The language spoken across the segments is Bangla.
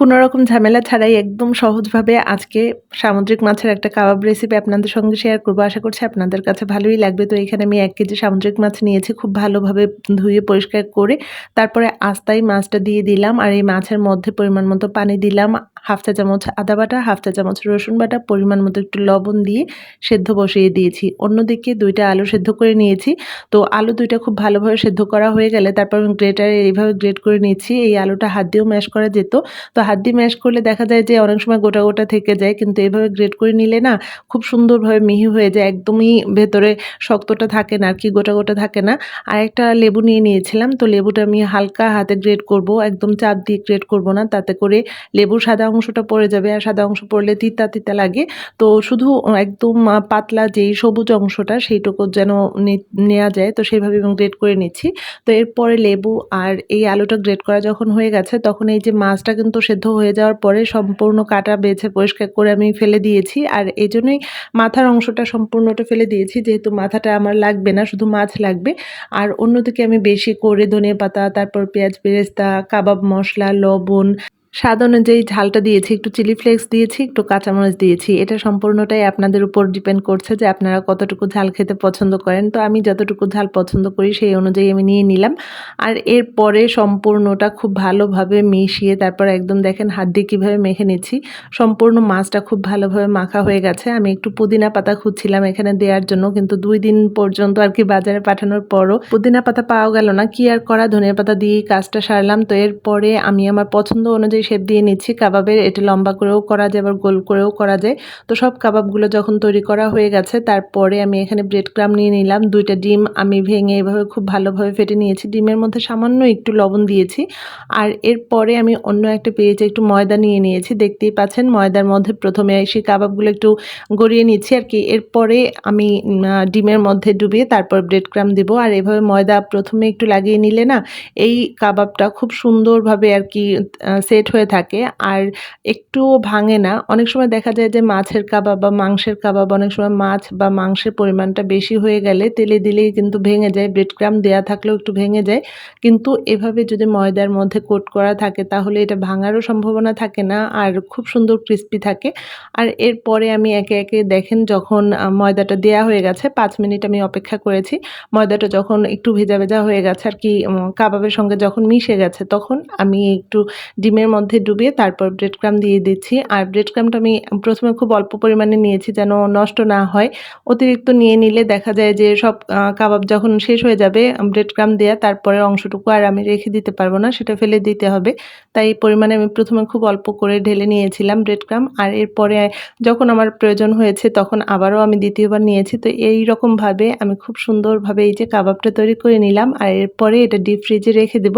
কোনো রকম ঝামেলা ছাড়াই একদম সহজভাবে আজকে সামুদ্রিক মাছের একটা কাবাব রেসিপি আপনাদের সঙ্গে শেয়ার করব। আশা করছি আপনাদের কাছে ভালোই লাগবে। তো এখানে আমি এক কেজি সামুদ্রিক মাছ নিয়েছি খুব ভালোভাবে ধুয়ে পরিষ্কার করে। তারপরে আস্তায় মাছটা দিয়ে দিলাম আর এই মাছের মধ্যে পরিমাণ মতো পানি দিলাম। হাফ চা চামচ আদা বাটা, হাফ চা চামচ রসুন বাটা, পরিমাণ মতো একটু লবণ দিয়ে সেদ্ধ বসিয়ে দিয়েছি। অন্যদিকে দুইটা আলু সেদ্ধ করে নিয়েছি। তো আলু দুইটা খুব ভালোভাবে সেদ্ধ করা হয়ে গেলে তারপর আমি গ্রেটারে এইভাবে গ্রেট করে নিয়েছি। এই আলুটা হাত দিয়েও ম্যাশ করা যেত। তো হাত দিয়ে ম্যাশ করলে দেখা যায় যে অনেক সময় গোটা গোটা থেকে যায়, কিন্তু এভাবে গ্রেট করে নিলে না খুব সুন্দরভাবে মিহি হয়ে যায়। একদমই ভেতরে শক্তটা থাকে না, আর কি গোটা গোটা থাকে না। আর একটা লেবু নিয়ে নিয়েছিলাম। তো লেবুটা আমি হালকা হাতে গ্রেট করব। একদম চাপ দিয়ে গ্রেট করব না। তাতে করে লেবু সাদা অংশটা পড়ে যাবে আর সাদা অংশ পড়লে তিতা তিতা লাগে। তো শুধু একদম পাতলা যেই সবুজ অংশটা সেইটুকু যেন নেওয়া যায়, তো সেইভাবে এবং গ্রেড করে নিচ্ছি। তো এরপরে লেবু আর এই আলুটা গ্রেড করা যখন হয়ে গেছে, তখন এই যে মাছটা কিন্তু সেদ্ধ হয়ে যাওয়ার পরে সম্পূর্ণ কাটা বেছে পরিষ্কার করে আমি ফেলে দিয়েছি। আর এই জন্যই মাথার অংশটা সম্পূর্ণটা ফেলে দিয়েছি, যেহেতু মাথাটা আমার লাগবে না, শুধু মাছ লাগবে। আর অন্যদিকে আমি বেশি করে ধনিয়া পাতা তারপর পেঁয়াজ, বেরেস্তা, কাবাব মশলা, লবণ স্বাদ অনুযায়ী ঝালটা দিয়েছি, একটু চিলি ফ্লেক্স দিয়েছি, একটু কাঁচামরিচ দিয়েছি। এটা সম্পূর্ণটাই আপনাদের উপর ডিপেন্ড করছে যে আপনারা কতটুকু ঝাল খেতে পছন্দ করেন। তো আমি যতটুকু ঝাল পছন্দ করি সেই অনুযায়ী আমি নিয়ে নিলাম। আর এরপরে সম্পূর্ণটা খুব ভালোভাবে মিশিয়ে তারপর একদম দেখেন হাত দিয়ে কীভাবে মেখে নিচ্ছি। সম্পূর্ণ মাছটা খুব ভালোভাবে মাখা হয়ে গেছে। আমি একটু পুদিনা পাতা খুঁজছিলাম এখানে দেওয়ার জন্য, কিন্তু দুই দিন পর্যন্ত আর কি বাজারে পাঠানোর পরও পুদিনা পাতা পাওয়া গেল না। কি আর করা? ধনিয়া পাতা দিয়েই কাজটা সারলাম। তো এরপরে আমি আমার পছন্দ অনুযায়ী শেপ দিয়ে নিচ্ছি। কাবাবের এটা লম্বা করেও করা যায়, আবার গোল করেও করা যায়। তো সব কাবাবগুলো যখন তৈরি করা হয়ে গেছে, তারপরে আমি এখানে ব্রেড ক্রাম নিয়ে নিলাম। দুইটা ডিম আমি ভেঙে এভাবে খুব ভালোভাবে ফেটে নিয়েছি। ডিমের মধ্যে সামান্য একটু লবণ দিয়েছি। আর এরপরে আমি অন্য একটা পেয়েছি একটু ময়দা নিয়ে নিয়েছি। দেখতেই পাচ্ছেন, ময়দার মধ্যে প্রথমে সেই কাবাবগুলো একটু গড়িয়ে নিচ্ছি আর কি। এরপরে আমি ডিমের মধ্যে ডুবিয়ে তারপর ব্রেড ক্রাম দিব। আর এভাবে ময়দা প্রথমে একটু লাগিয়ে নিলে না, এই কাবাবটা খুব সুন্দরভাবে আর কি সেট হয়ে থাকে আর একটুও ভাঙে না। অনেক সময় দেখা যায় যে মাছের কাবাব বা মাংসের কাবাব অনেক সময় মাছ বা মাংসের পরিমাণটা বেশি হয়ে গেলে তেলে দিলেই কিন্তু ভেঙে যায় ব্রেড ক্রাম দেওয়া থাকলেও একটু ভেঙে যায়। কিন্তু এভাবে যদি ময়দার মধ্যে কোট করা থাকে তাহলে এটা ভাঙারও সম্ভাবনা থাকে না আর খুব সুন্দর ক্রিস্পি থাকে। আর এরপরে আমি একে একে দেখেন যখন ময়দাটা দেয়া হয়ে গেছে, পাঁচ মিনিট আমি অপেক্ষা করেছি। ময়দাটা যখন একটু ভেজা ভেজা হয়ে গেছে আর কি কাবাবের সঙ্গে যখন মিশে গেছে তখন আমি একটু ডিমের মধ্যে ডুবিয়ে তারপর ব্রেড ক্রাম দিয়ে দিচ্ছি। আর ব্রেড ক্রামটা আমি প্রথমে খুব অল্প পরিমাণে নিয়েছি যেন নষ্ট না হয়। অতিরিক্ত নিয়ে নিলে দেখা যায় যে সব কাবাব যখন শেষ হয়ে যাবে ব্রেড ক্রাম দেওয়া তারপরে অংশটুকু আর আমি রেখে দিতে পারব না, সেটা ফেলে দিতে হবে। তাই পরিমাণে আমি প্রথমে খুব অল্প করে ঢেলে নিয়েছিলাম ব্রেড ক্রাম আর এরপরে যখন আমার প্রয়োজন হয়েছে তখন আবারও আমি দ্বিতীয়বার নিয়েছি। তো এই রকমভাবে আমি খুব সুন্দরভাবে এই যে কাবাবটা তৈরি করে নিলাম। আর এরপরে এটা ডিপ ফ্রিজে রেখে দেব।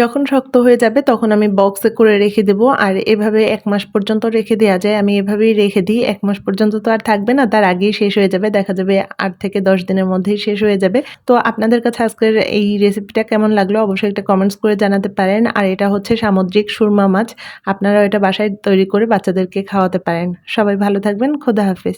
যখন শক্ত হয়ে যাবে তখন আমি বক্সে করে রেখে দেব আর এভাবে এক মাস পর্যন্ত রেখে দেওয়া যায়। আমি এভাবেই রেখে দিই। এক মাস পর্যন্ত তো আর থাকবে না, তার আগেই শেষ হয়ে যাবে। দেখা যাবে আট থেকে দশ দিনের মধ্যেই শেষ হয়ে যাবে। তো আপনাদের কাছে আজকের এই রেসিপিটা কেমন লাগল অবশ্যই একটা কমেন্টস করে জানাতে পারেন। আর এটা হচ্ছে সামুদ্রিক সুরমা মাছ। আপনারা এটা বাসায় তৈরি করে বাচ্চাদেরকে খাওয়াতে পারেন। সবাই ভালো থাকবেন। খোদা হাফিজ।